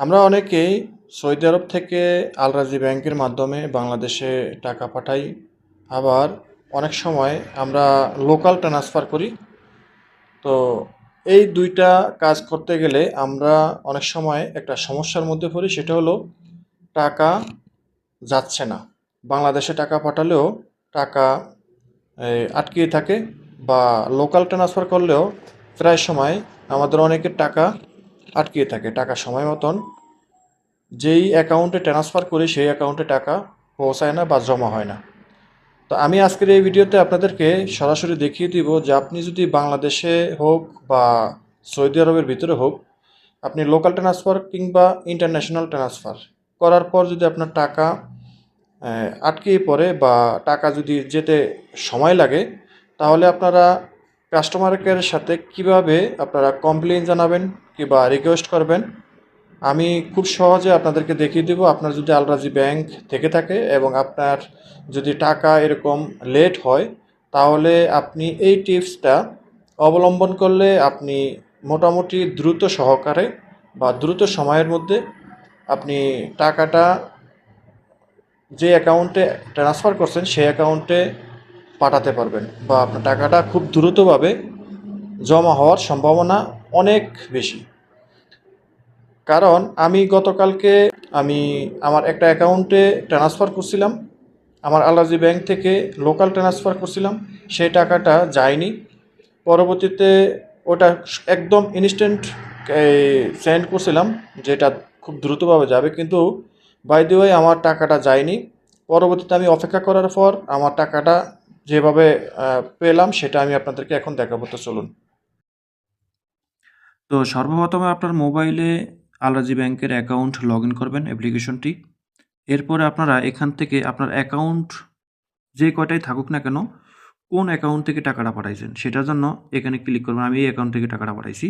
আমরা অনেকেই সৌদি আরব থেকে আলরাজি ব্যাংকের মাধ্যমে বাংলাদেশে টাকা পাঠাই। আবার অনেক সময় আমরা লোকাল ট্রান্সফার করি। তো এই দুইটা কাজ করতে গেলে আমরা অনেক সময় একটা সমস্যার মধ্যে পড়ি, সেটা হলো টাকা যাচ্ছে না। বাংলাদেশে টাকা পাঠালেও টাকা আটকিয়ে থাকে বা লোকাল ট্রান্সফার করলেও প্রায় সময় আমাদের অনেকের টাকা আটকিয়ে থাকে টাকা সময় মতন। যেই অ্যাকাউন্টে ট্রান্সফার করি সেই অ্যাকাউন্টে টাকা পৌঁছায় না বা জমা হয় না। তো আমি আজকের এই ভিডিওতে আপনাদেরকে সরাসরি দেখিয়ে দিব যে আপনি যদি বাংলাদেশে হোক বা সৌদি আরবের ভিতরে হোক আপনি লোকাল ট্রান্সফার কিংবা ইন্টারন্যাশনাল ট্রান্সফার করার পর যদি আপনার টাকা আহ, আটকে পড়ে বা টাকা যদি যেতে সময় লাগে তাহলে আপনারা কাস্টমার কেয়ারের সাথে কীভাবে আপনারা কমপ্লেন জানাবেন কিংবা রিকোয়েস্ট করবেন, আমি খুব সহজে আপনাদেরকে দেখিয়ে দেবো। আপনার যদি আলরাজি ব্যাংক থেকে থাকে এবং আপনার যদি টাকা এরকম লেট হয়, তাহলে আপনি এই টিপসটা অবলম্বন করলে আপনি মোটামুটি দ্রুত সহকারে বা দ্রুত সময়ের মধ্যে আপনি টাকাটা যে অ্যাকাউন্টে ট্রান্সফার করছেন, সেই অ্যাকাউন্টে পাঠাতে পারবেন বা আপনার টাকাটা খুব দ্রুতভাবে জমা হওয়ার সম্ভাবনা অনেক বেশি। কারণ আমি গতকালকে আমি আমার একটা অ্যাকাউন্টে ট্রান্সফার করছিলাম, আমার আলাজি ব্যাংক থেকে লোকাল ট্রান্সফার করছিলাম, সেই টাকাটা যায়নি। পরবর্তীতে ওটা একদম ইনস্ট্যান্ট সেন্ড করছিলাম, যেটা খুব দ্রুতভাবে যাবে, কিন্তু বাই দি ওয়ে আমার টাকাটা যায়নি। পরবর্তীতে আমি অপেক্ষা করার পর আমার টাকাটা যেভাবে পেলাম সেটা আমি আপনাদেরকে এখন দেখাবো। তো চলুন। তো সর্বপ্রথমে আপনার মোবাইলে আলাজি ব্যাংকের অ্যাকাউন্ট লগ ইন করবেন অ্যাপ্লিকেশনটি। এরপরে আপনারা এখান থেকে আপনার অ্যাকাউন্ট যে কয়টাই থাকুক না কেন, কোন অ্যাকাউন্ট থেকে টাকাটা পাঠাইছেন সেটার জন্য এখানে ক্লিক করবেন, আমি এই অ্যাকাউন্ট থেকে টাকাটা পাঠাইছি।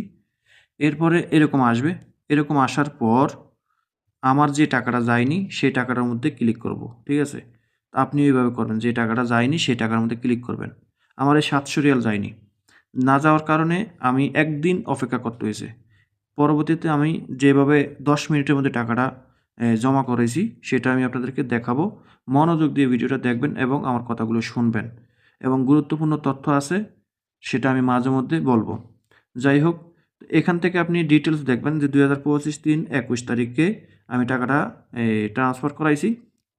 এরপরে এরকম আসবে। এরকম আসার পর আমার যে টাকাটা যায়নি, সেই টাকাটার মধ্যে ক্লিক করব, ঠিক আছে? আপনি এইভাবে করবেন যে টাকাটা যায়নি, সেই টাকার মধ্যে ক্লিক করবেন। আমার এই সাতশো রিয়াল যায়নি। না যাওয়ার কারণে আমি একদিন অপেক্ষা করতে হয়েছে। পরবর্তীতে আমি যেভাবে দশ মিনিটের মধ্যে টাকাটা জমা করেছি, সেটা আমি আপনাদেরকে দেখাবো। মনোযোগ দিয়ে ভিডিওটা দেখবেন এবং আমার কথাগুলো শুনবেন। এবং গুরুত্বপূর্ণ তথ্য আছে, সেটা আমি মাঝে মধ্যে বলব। যাই হোক, এখান থেকে আপনি ডিটেলস দেখবেন যে দুই হাজার পঁচিশ তিন একুশ তারিখে আমি টাকাটা ট্রান্সফার করাইছি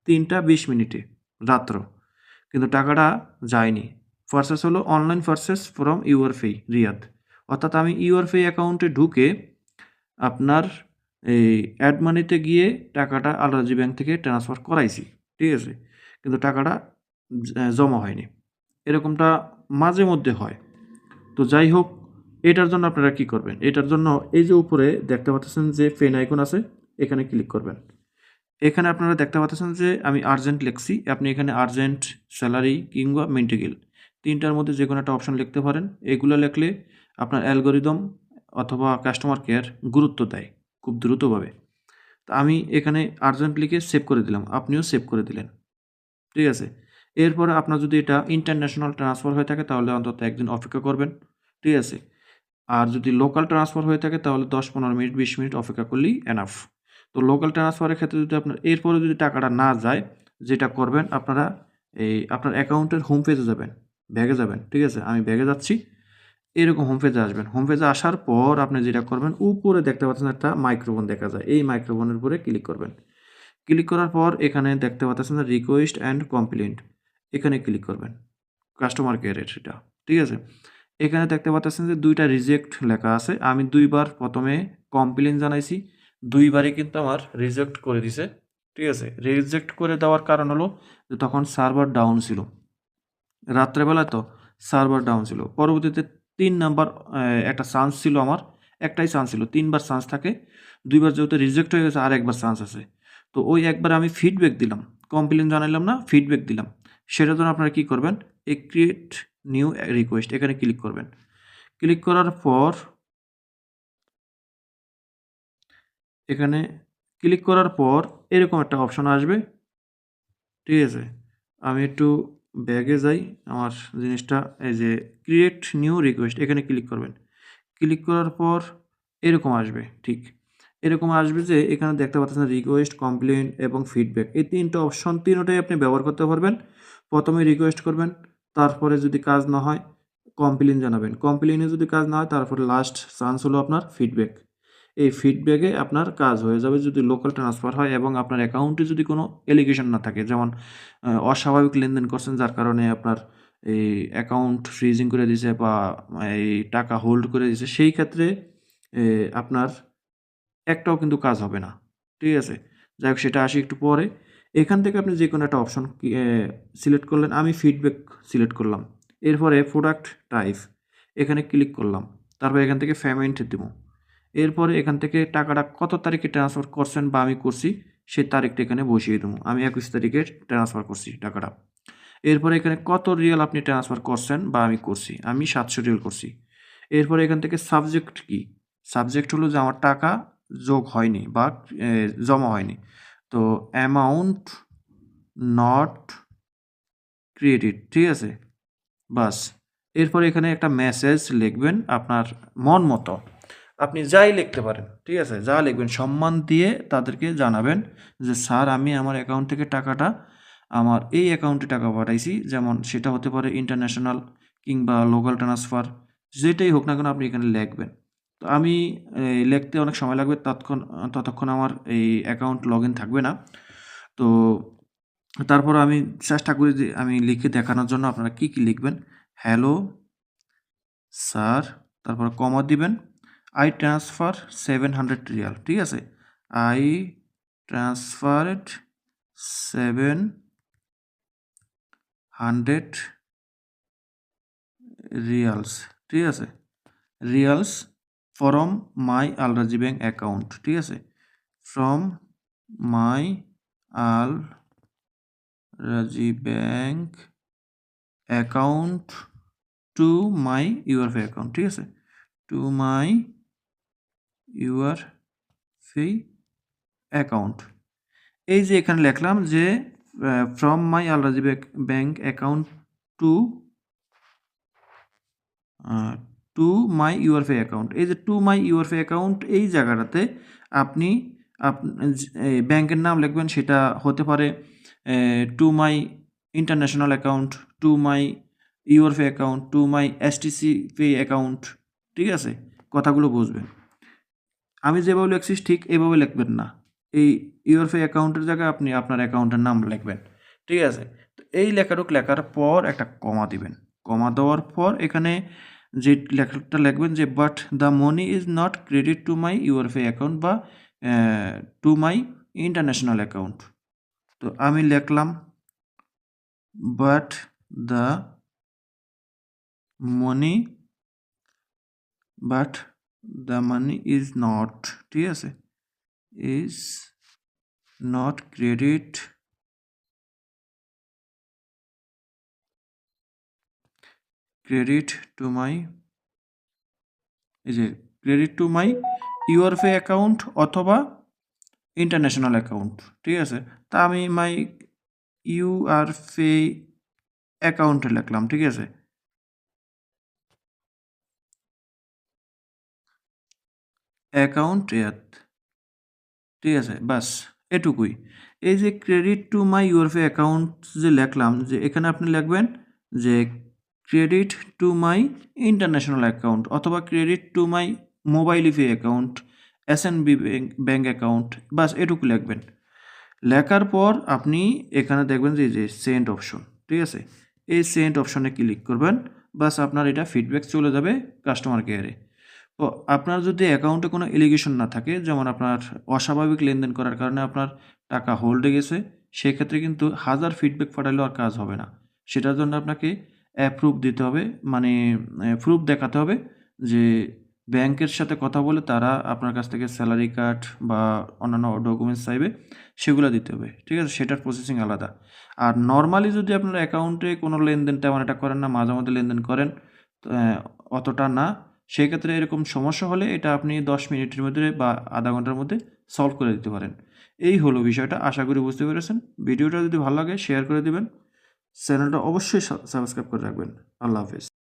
তিনটা বিশ মিনিটে। রাত্র। কিন্তু টাকাটা যায়নি। পারচেস হলো online purchase from UrPay Riyadh. অর্থাৎ আমি ইউর ফি অ্যাকাউন্টে ঢুকে আপনার এই অ্যাড মানিতে গিয়ে টাকাটা আলরাজি ব্যাংক থেকে ট্রান্সফার করাইছি। ঠিক আছে? কিন্তু টাকাটা জমা হয়নি। এরকমটা মাঝে মধ্যে হয়। তো যাই হোক, এটার জন্য আপনারা কি করবেন? এটার জন্য এই যে উপরে দেখতে পাচ্ছেন যে পেন আইকন আছে, এখানে ক্লিক করবেন। এখানে আপনারা দেখতে পাচ্ছেন যে আমি আর্জেন্ট লিখছি। আপনি এখানে আর্জেন্ট স্যালারি কিংবা মেন্টিগেল তিনটার মধ্যে যে কোনো একটা অপশন লিখতে পারেন। এগুলো লিখলে আপনার অ্যালগোরিদম অথবা কাস্টমার কেয়ার গুরুত্ব দেয় খুব দ্রুতভাবে। তো আমি এখানে আর্জেন্ট লিখে সেভ করে দিলাম। আপনিও সেভ করে দিলেন। ঠিক আছে? এরপরে আপনার যদি এটা ইন্টারন্যাশনাল ট্রান্সফার হয়ে থাকে, তাহলে অন্তত একদিন অপেক্ষা করবেন। ঠিক আছে? আর যদি লোকাল ট্রান্সফার হয়ে থাকে, তাহলে দশ, পনেরো মিনিট, বিশ মিনিট অপেক্ষা করলেই এনাফ তো লোকাল ট্রান্সফারের ক্ষেত্রে যদি আপনার, এরপরে যদি টাকাটা না যায়, যেটা করবেন, আপনারা এই আপনার অ্যাকাউন্টের হোম পেজে যাবেন, ব্যাগে যাবেন, ঠিক আছে? আমি ব্যাগে যাচ্ছি। এরকম হোম পেজে আসবেন। হোম পেজে আসার পর আপনি যেটা করবেন, উপরে দেখতে পাচ্ছেন একটা মাইক্রোফোন দেখা যায়। এই মাইক্রোফোনের উপরে ক্লিক করবেন। ক্লিক করার পর এখানে দেখতে পাচ্ছেন রিকোয়েস্ট অ্যান্ড কমপ্লেন্ট এখানে ক্লিক করবেন। কাস্টমার কেয়ারের সেটা ঠিক আছে? এখানে দেখতে পাচ্ছেন যে দুইটা রিজেক্ট লেখা আছে। আমি দুইবার প্রথমে কমপ্লেন জানাইছি। দুইবারই কিন্তু আমার রিজেক্ট করে দিছে। ঠিক আছে? রিজেক্ট করে দেওয়ার কারণ হলো যে তখন সার্ভার ডাউন ছিল। রাত্রেবেলা তো সার্ভার ডাউন ছিল। পরবর্তীতে তিন নাম্বার একটা চান্স ছিল আমার। একটাই চান্স ছিল। তিনবার চান্স থাকে। দুইবার যেহেতু রিজেক্ট হয়ে গেছে, আর একবার চান্স আছে। তো ওই একবার আমি ফিডব্যাক দিলাম। কমপ্লেন জানাইলাম না ফিডব্যাক দিলাম। সেটার জন্য আপনারা কী করবেন? এ ক্রিয়েট নিউ রিকোয়েস্ট এখানে ক্লিক করবেন। ক্লিক করার পর এখানে ক্লিক করার পর এরকম একটা অপশন আসবে। ঠিক আছে? আমি একটু ব্যাগে যাই, আমার জিনিসটা, এই যে ক্রিয়েট নিউ রিকোয়েস্ট এখানে ক্লিক করবেন। ক্লিক করার পর এরকম আসবে, ঠিক। এরকম আসবে যে এখানে দেখতে পাচ্ছেন রিকোয়েস্ট কমপ্লেন এবং ফিডব্যাক এই তিনটা অপশন তিনটাই আপনি ব্যবহার করতে পারবেন। প্রথমে রিকোয়েস্ট করবেন, তারপরে যদি কাজ না হয় কমপ্লেন জানাবেন। কমপ্লেনে যদি কাজ না হয়, তারপরে লাস্ট চান্স হলো আপনার ফিডব্যাক এই ফিডব্যাকে আপনার কাজ হয়ে যাবে যদি লোকাল ট্রান্সফার হয় এবং আপনার অ্যাকাউন্টে যদি কোনো এলিগেশন না থাকে। যেমন অস্বাভাবিক লেনদেন করছেন যার কারণে আপনার এই অ্যাকাউন্ট ফ্রিজিং করে দিয়েছে বা এই টাকা হোল্ড করে দিয়েছে সেই ক্ষেত্রে আপনার একটাও কিন্তু কাজ হবে না। ঠিক আছে? যাই হোক, সেটা আসি একটু পরে। এখান থেকে আপনি যে কোনো একটা অপশন সিলেক্ট করলেন। আমি ফিডব্যাক সিলেক্ট করলাম। এরপরে প্রোডাক্ট টাইপ এখানে ক্লিক করলাম। তারপর এখান থেকে পেমেন্ট দেবো। এরপরে এখান থেকে টাকাটা কত তারিখে ট্রান্সফার করছেন বা আমি করছি, সেই তারিখটা এখানে বসিয়ে দেবো। আমি একুশ তারিখে ট্রান্সফার করছি টাকাটা। এরপরে এখানে কত রিয়েল আপনি ট্রান্সফার করছেন বা আমি করছি, আমি সাতশো রিয়েল করছি। এরপরে এখান থেকে সাবজেক্ট কি? সাবজেক্ট হলো যে আমার টাকা যোগ হয়নি বা জমা হয়নি। তো অ্যামাউন্ট নট ক্রিয়েটেড ঠিক আছে? বাস। এরপরে এখানে একটা মেসেজ লিখবেন আপনার মন মতো। আপনি যাই লিখতে পারেন, ঠিক আছে? যা লিখবেন, সম্মান দিয়ে তাদেরকে জানাবেন যে, স্যার, আমি আমার অ্যাকাউন্ট থেকে টাকাটা, আমার এই অ্যাকাউন্টে টাকা পাঠাইছি। যেমন সেটা হতে পারে ইন্টারন্যাশনাল কিংবা লোকাল ট্রান্সফার যেটাই হোক না কেন আপনি এখানে লিখবেন। তো আমি লিখতে অনেক সময় লাগবে, তৎক্ষণ, ততক্ষণ আমার এই অ্যাকাউন্ট লগ থাকবে না। তো তারপর আমি চেষ্টা করি যে, আমি লিখে দেখানোর জন্য আপনারা কি কি লিখবেন। হ্যালো স্যার, তারপর কমা দিবেন। I transfer seven hundred riyal ঠিক আছে? I transferred seven hundred riyals ঠিক আছে? Riyals from my Al Rajhi bank account ঠিক আছে? From my Al Rajhi bank account to my UrPay account ঠিক আছে? To my UrPay account. এই যে এখানে লিখলাম যে from my Al Rajhi bank account to to my UrPay account এই যে টু মাই ইউআরপে অ্যাকাউন্ট এই জায়গাটাতে আপনি ব্যাংকের নাম লিখবেন, সেটা হতে পারে to my international account to my UrPay account to my STC pay account ঠিক আছে? কথাগুলো বুঝবেন। আমি যেভাবে লিখছি, ঠিক এইভাবে লিখবেন না। এই ইউআরপে অ্যাকাউন্টের জায়গায় আপনি আপনার অ্যাকাউন্টের নাম লিখবেন। ঠিক আছে? তো এই লেখাটুক লেখার পর একটা কমা দিবেন। কমা দেওয়ার পর এখানে যে লেখাটা লিখবেন যে but the money is not credit to my UrPay account বা টু মাই ইন্টারন্যাশনাল অ্যাকাউন্ট তো আমি লিখলাম but the money but the money is not ঠিক আছে? Is not credit credit to my এই যে credit to my UrPay account অথবা international account ঠিক আছে? তা আমি মাই ইউআরপে অ্যাকাউন্টে লিখলাম, ঠিক আছে? অ্যাকাউন্ট ইয়াত ঠিক আছে বাস এটুকুই। এই যে ক্রেডিট টু মাই ইউরপে অ্যাকাউন্ট যে লিখলাম, যে এখানে আপনি লিখবেন যে credit to my international account অথবা credit to my mobile pay account S N B bank account বাস এটুকু লিখবেন। লেখার পর আপনি এখানে দেখবেন যে যে সেন্ট অপশন ঠিক আছে? এই সেন্ট অপশনে ক্লিক করবেন বাস আপনার এটা ফিডব্যাক চলে যাবে কাস্টমার কেয়ারে তো আপনার যদি অ্যাকাউন্টে কোনো এলিগেশন না থাকে, যেমন আপনার অস্বাভাবিক লেনদেন করার কারণে আপনার টাকা হোল্ডে গেছে, সেক্ষেত্রে কিন্তু হাজার ফিডব্যাক পাঠালেও আর কাজ হবে না। সেটার জন্য আপনাকে অ্যাপ্রুভ দিতে হবে মানে প্রুফ দেখাতে হবে যে ব্যাংকের সাথে কথা বলে তারা আপনার কাছ থেকে স্যালারি কার্ড বা অন্যান্য ডকুমেন্টস চাইবে, সেগুলো দিতে হবে। ঠিক আছে? সেটার প্রসেসিং আলাদা। আর নর্মালি যদি আপনার অ্যাকাউন্টে কোনো লেনদেন তেমন একটা করেন না, মাঝে মধ্যে লেনদেন করেন অতটা না। সেক্ষেত্রে এরকম সমস্যা হলে এটা আপনি দশ মিনিটের মধ্যে বা আধা ঘণ্টার মধ্যে সলভ করে দিতে পারেন। এই হলো বিষয়টা, আশা করি বুঝতে পেরেছেন। ভিডিওটা যদি ভালো লাগে শেয়ার করে দেবেন। চ্যানেলটা অবশ্যই সাবস্ক্রাইব করে রাখবেন। আল্লাহ হাফেজ।